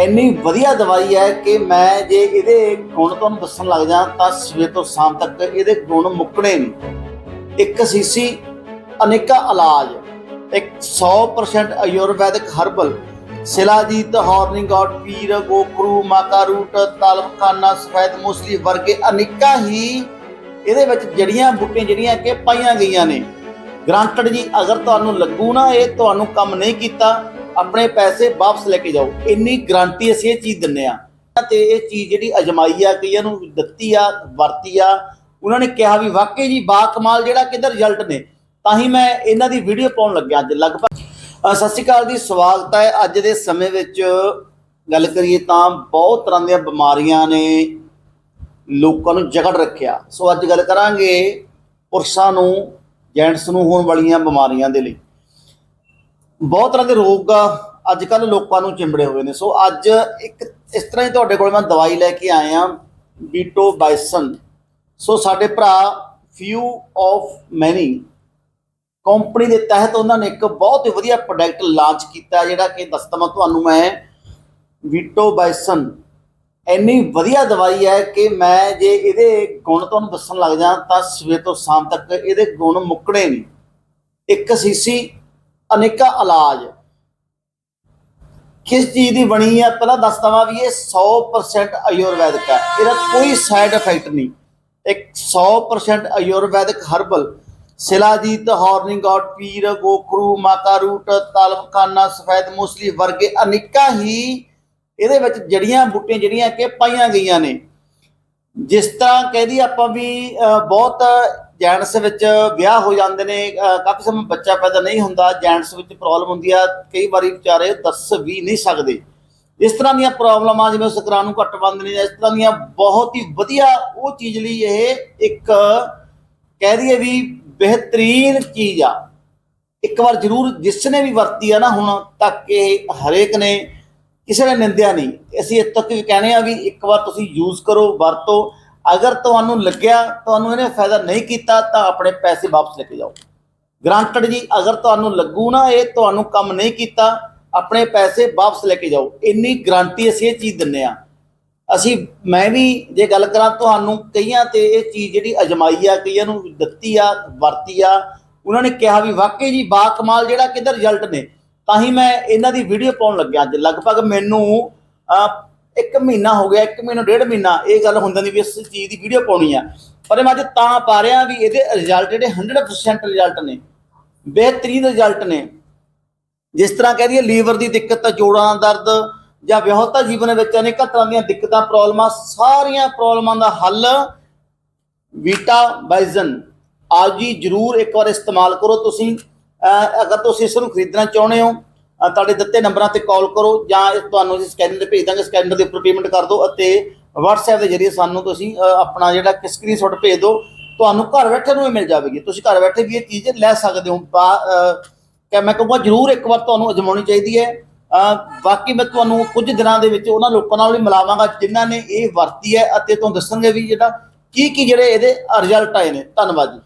ਇੰਨੀ ਵਧੀਆ ਦਵਾਈ ਹੈ ਕਿ ਮੈਂ ਜੇ ਇਹਦੇ ਗੁਣ ਤੁਹਾਨੂੰ ਦੱਸਣ ਲੱਗ ਜਾ ਤਾਂ ਸਵੇਰ ਤੋਂ ਸ਼ਾਮ ਤੱਕ ਇਹਦੇ ਗੁਣ ਮੁੱਕਣੇ ਨਹੀਂ। ਇੱਕ ਸੀਸੀ ਅਨੇਕਾ ਇਲਾਜ, ਇੱਕ 100% Ayurvedic herbal, shilajit, horny goat ਪੀਰ, ਗੋਕਰੂ ਮਾਕਾ ਰੂਟ ਤਲਬਖਾਨਾ ਸਫੈਦ ਮੂਸਲੀ ਵਰਗੇ ਅਨੇਕਾਂ ਹੀ ਇਹਦੇ ਵਿੱਚ ਜੜੀਆਂ ਬੂਟੀਆਂ ਜਿਹੜੀਆਂ ਕਿ ਪਾਈਆਂ ਗਈਆਂ ਨੇ। ਗ੍ਰਾਂਟਡ ਜੀ, ਅਗਰ ਤੁਹਾਨੂੰ ਲੱਗੂ ਨਾ ਇਹ, ਤੁਹਾਨੂੰ ਕੰਮ ਨਹੀਂ ਕੀਤਾ ਆਪਣੇ ਪੈਸੇ ਵਾਪਸ ਲੈ ਕੇ ਜਾਓ। ਇੰਨੀ ਗਰੰਟੀ ਅਸੀਂ ਇਹ ਚੀਜ਼ ਦਿੰਨੇ ਆ ਤੇ ਇਹ ਚੀਜ਼ ਜਿਹੜੀ ਅਜਮਾਈ ਆ, ਕਈਆਂ ਨੂੰ ਦਿੱਤੀ ਆ, ਵਰਤੀ ਆ, ਉਹਨਾਂ ਨੇ ਕਿਹਾ ਵੀ ਵਾਕਈ ਜੀ ਬਾ ਕਮਾਲ ਜਿਹੜਾ ਕਿਧਰ ਰਿਜ਼ਲਟ ਨੇ। ਤਾਂ ਹੀ ਮੈਂ ਇਹਨਾਂ ਦੀ ਵੀਡੀਓ ਪਾਉਣ ਲੱਗਿਆ ਅੱਜ ਲਗਭਗ। ਸਤਿ ਸ਼੍ਰੀ ਅਕਾਲ ਜੀ, ਸਵਾਗਤ ਹੈ ਅੱਜ ਦੇ ਸਮੇਂ ਵਿੱਚ। ਗੱਲ ਕਰੀਏ ਤਾਂ ਬਹੁਤ ਤਰ੍ਹਾਂ ਦੀਆਂ ਬਿਮਾਰੀਆਂ ਨੇ ਲੋਕਾਂ ਨੂੰ ਜਕੜ ਰੱਖਿਆ। ਸੋ ਅੱਜ ਗੱਲ ਕਰਾਂਗੇ ਪੁਰਸ਼ਾਂ ਨੂੰ ਜੈਂਟਸ ਨੂੰ ਹੋਣ ਵਾਲੀਆਂ ਬਿਮਾਰੀਆਂ ਦੇ ਲਈ। ਬਹੁਤ ਤਰ੍ਹਾਂ ਦੇ ਰੋਗ ਅੱਜ ਕੱਲ ਲੋਕਾਂ ਨੂੰ ਚਿੰਬੜੇ ਹੋਏ ਨੇ। ਸੋ ਅੱਜ ਇੱਕ ਇਸ ਤਰ੍ਹਾਂ ਹੀ ਤੁਹਾਡੇ ਕੋਲ ਮੈਂ ਦਵਾਈ ਲੈ ਕੇ ਆਇਆ ਬੀਟੋ ਬਾਈਸਨ ਸੋ ਸਾਡੇ ਭਰਾ ਫਿਊ ਆਫ ਮੈਨੀ ਕੰਪਨੀ ਦੇ ਤਹਿਤ ਉਹਨਾਂ ਨੇ ਇੱਕ ਬਹੁਤ ਹੀ ਵਧੀਆ ਪ੍ਰੋਡਕਟ ਲਾਂਚ ਕੀਤਾ ਜਿਹੜਾ ਕਿ ਦੱਸਦਾ ਮੈਂ ਤੁਹਾਨੂੰ ਮੈਂ ਵੀਟੋ ਬਾਈਸਨ ਇੰਨੀ ਵਧੀਆ ਦਵਾਈ ਹੈ ਕਿ ਮੈਂ ਜੇ ਇਹਦੇ ਗੁਣ ਤੁਹਾਨੂੰ ਦੱਸਣ ਲੱਗ ਜਾ ਤਾਂ ਸਵੇਰ ਤੋਂ ਸ਼ਾਮ ਤੱਕ ਇਹਦੇ ਗੁਣ ਮੁੱਕਣੇ ਨਹੀਂ। ਇੱਕ ਸੀਸੀ ਅਨੇਕਾਂ ਇਲਾਜ। ਕਿਸ ਚੀਜ਼ ਦੀ ਬਣੀ ਹੈ, ਪਹਿਲਾਂ ਦੱਸ ਦਵਾਂ ਵੀ ਇਹ 100% ਆਯੁਰਵੈਦਿਕ ਹੈ। ਇਹਦਾ ਕੋਈ ਸਾਈਡ ਇਫੈਕਟ ਨਹੀਂ। ਇੱਕ 100% Ayurvedic herbal shilajit horny goat ਪੀਰ ਗੋਖਰੂ ਮਾਕਾ ਰੂਟ ਤਲਬਖਾਨਾ ਸਫੈਦ ਮੂਸਲੀ ਵਰਗੇ ਅਨੇਕਾਂ ਹੀ ਇਹਦੇ ਵਿੱਚ ਜੜੀਆਂ ਬੂਟੀਆਂ ਜਿਹੜੀਆਂ ਕਿ ਪਾਈਆਂ ਗਈਆਂ ਨੇ। ਜਿਸ ਤਰ੍ਹਾਂ ਕਹਦੀ ਆਪਾਂ ਵੀ ਬਹੁਤ ਜੈਂਟਸ ਵਿੱਚ ਵਿਆਹ ਹੋ ਜਾਂਦੇ ਨੇ ਕਾਫੀ ਸਮਾਂ ਬੱਚਾ ਪੈਦਾ ਨਹੀਂ ਹੁੰਦਾ ਜੈਂਟਸ ਵਿੱਚ ਪ੍ਰੋਬਲਮ ਹੁੰਦੀ ਆ, ਕਈ ਵਾਰੀ ਵਿਚਾਰੇ ਦੱਸ ਵੀ ਨਹੀਂ ਸਕਦੇ। ਇਸ ਤਰ੍ਹਾਂ ਦੀਆਂ ਪ੍ਰੋਬਲਮਾਂ ਜਿਵੇਂ ਸ਼ੁਕਰਾਣੂ ਘੱਟ ਬੰਦ ਨੇ, ਇਸ ਤਰ੍ਹਾਂ ਦੀਆਂ ਬਹੁਤ ਹੀ ਵਧੀਆ ਉਹ ਚੀਜ਼ ਲਈ ਇਹ ਇੱਕ ਕਹਿ ਦਈਏ ਵੀ ਬਿਹਤਰੀਨ ਚੀਜ਼ ਆ। ਇੱਕ ਵਾਰ ਜ਼ਰੂਰ ਜਿਸ ਨੇ ਵੀ ਵਰਤੀ ਆ ਨਾ ਹੁਣ ਤੱਕ, ਇਹ ਹਰੇਕ ਨੇ ਕਿਸੇ ਨੇ ਨਿੰਦਿਆ ਨਹੀਂ। ਅਸੀਂ ਇੱਥੇ ਤੱਕ ਵੀ ਕਹਿੰਦੇ ਆ ਵੀ ਇੱਕ ਵਾਰ ਤੁਸੀਂ ਯੂਜ਼ ਕਰੋ, ਵਰਤੋ। ਅਗਰ ਤੁਹਾਨੂੰ ਲੱਗਿਆ, ਤੁਹਾਨੂੰ ਇਹਨੇ ਫਾਇਦਾ ਨਹੀਂ ਕੀਤਾ, ਤਾਂ ਆਪਣੇ ਪੈਸੇ ਵਾਪਸ ਲੈ ਕੇ ਜਾਓ। ਗ੍ਰਾਂਟਡ ਜੀ, ਅਗਰ ਤੁਹਾਨੂੰ ਲੱਗੂ ਨਾ ਇਹ, ਤੁਹਾਨੂੰ ਕੰਮ ਨਹੀਂ ਕੀਤਾ, ਆਪਣੇ ਪੈਸੇ ਵਾਪਸ ਲੈ ਕੇ ਜਾਓ। ਇੰਨੀ ਗਰੰਟੀ ਅਸੀਂ ਇਹ ਚੀਜ਼ ਦਿੰਨੇ ਆ ਅਸੀਂ, ਮੈਂ ਵੀ ਜੇ ਗੱਲ ਕਰਾਂ ਤੁਹਾਨੂੰ, ਕਈਆਂ ਤੇ ਇਹ ਚੀਜ਼ ਜਿਹੜੀ ਅਜਮਾਈ ਆ, ਕਈਆਂ ਨੂੰ ਦਿੱਤੀ ਆ, ਵਰਤੀ ਆ। ਉਹਨਾਂ ਨੇ ਕਿਹਾ ਵੀ ਵਾਕਈ ਜੀ ਬਾ ਕਮਾਲ ਜਿਹੜਾ ਕਿਧਰ ਰਿਜ਼ਲਟ ਨੇ। ਤਾਂ ਹੀ ਮੈਂ ਇਹਨਾਂ ਦੀ ਵੀਡੀਓ ਪਾਉਣ ਲੱਗਿਆ ਅੱਜ। ਲਗਭਗ ਮੈਨੂੰ ਇੱਕ ਮਹੀਨਾ ਹੋ ਗਿਆ, ਇੱਕ ਮਹੀਨਾ, ਡੇਢ ਮਹੀਨਾ ਇਹ ਗੱਲ ਹੁੰਦਾ ਨਹੀਂ ਵੀ ਇਸ ਚੀਜ਼ ਦੀ ਵੀਡੀਓ ਪਾਉਣੀ ਆ। ਪਰ ਮੈਂ ਅੱਜ ਤਾਂ ਪਾ ਰਿਹਾ ਵੀ ਇਹਦੇ ਰਿਜ਼ਲਟ ਜਿਹੜੇ 100% ਰਿਜ਼ਲਟ ਨੇ, ਬਿਹਤਰੀਨ ਰਿਜ਼ਲਟ ਨੇ। ਜਿਸ ਤਰ੍ਹਾਂ ਕਹਿ ਦਈਏ, ਲੀਵਰ ਦੀ ਦਿੱਕਤ, ਜੋੜਾਂ ਦਾ ਦਰਦ ਜਾਂ ਵਿਆਹਤਾ ਜੀਵਨ ਵਿੱਚ ਅਨੇਕਾਂ ਤਰ੍ਹਾਂ ਦੀਆਂ ਦਿੱਕਤਾਂ ਪ੍ਰੋਬਲਮਾਂ ਸਾਰੀਆਂ ਪ੍ਰੋਬਲਮਾਂ ਦਾ ਹੱਲ ਵੀਟਾ ਬਾਈਜ਼ਨ ਆਪ ਜੀ ਜਰੂਰ ਇੱਕ ਵਾਰ ਇਸਤੇਮਾਲ ਕਰੋ ਤੁਸੀਂ। ਅਗਰ ਤੁਸੀਂ ਇਸ ਨੂੰ ਖਰੀਦਣਾ ਚਾਹੁੰਦੇ ਹੋ ਤੁਹਾਡੇ ਦਿੱਤੇ ਨੰਬਰਾਂ ਤੇ ਕਾਲ ਕਰੋ ਜਾਂ ਤੁਹਾਨੂੰ ਅਸੀਂ ਸਕੈਨਰ ਤੇ ਭੇਜ ਦਾਂਗੇ ਸਕੈਨਰ ਦੇ ਉੱਪਰ ਪੇਮੈਂਟ ਕਰ ਦਿਓ ਅਤੇ WhatsApp ਦੇ ਜ਼ਰੀਏ ਸਾਨੂੰ ਤੁਸੀਂ ਆਪਣਾ ਜਿਹੜਾ ਕਿ ਸਕਰੀਨਸ਼ਾਟ ਭੇਜ ਦਿਓ, ਤੁਹਾਨੂੰ ਘਰ ਬੈਠੇ ਨੂੰ ਇਹ ਮਿਲ ਜਾਵੇਗੀ। ਤੁਸੀਂ ਘਰ ਬੈਠੇ ਵੀ ਇਹ ਚੀਜ਼ ਲੈ ਸਕਦੇ ਹੋ, ਬਾ- ਕਿ ਮੈਂ ਕਹੂੰਗਾ ਜਰੂਰ ਇੱਕ ਵਾਰ ਤੁਹਾਨੂੰ ਅਜਮਾਉਣੀ ਚਾਹੀਦੀ ਹੈ। ਬਾਕੀ ਮੈਂ ਤੁਹਾਨੂੰ ਕੁਝ ਦਿਨਾਂ ਦੇ ਵਿੱਚ ਉਹਨਾਂ ਲੋਕਾਂ ਨਾਲ ਵੀ ਮਿਲਾਵਾਂਗਾ ਜਿਨ੍ਹਾਂ ਨੇ ਇਹ ਵਰਤੀ ਹੈ ਅਤੇ ਤੁਹਾਨੂੰ ਦੱਸਣਗੇ ਵੀ ਜਿਹੜਾ ਕੀ ਕੀ ਜਿਹੜੇ ਇਹਦੇ ਰਿਜ਼ਲਟ ਆਏ ਨੇ। ਧੰਨਵਾਦ ਜੀ।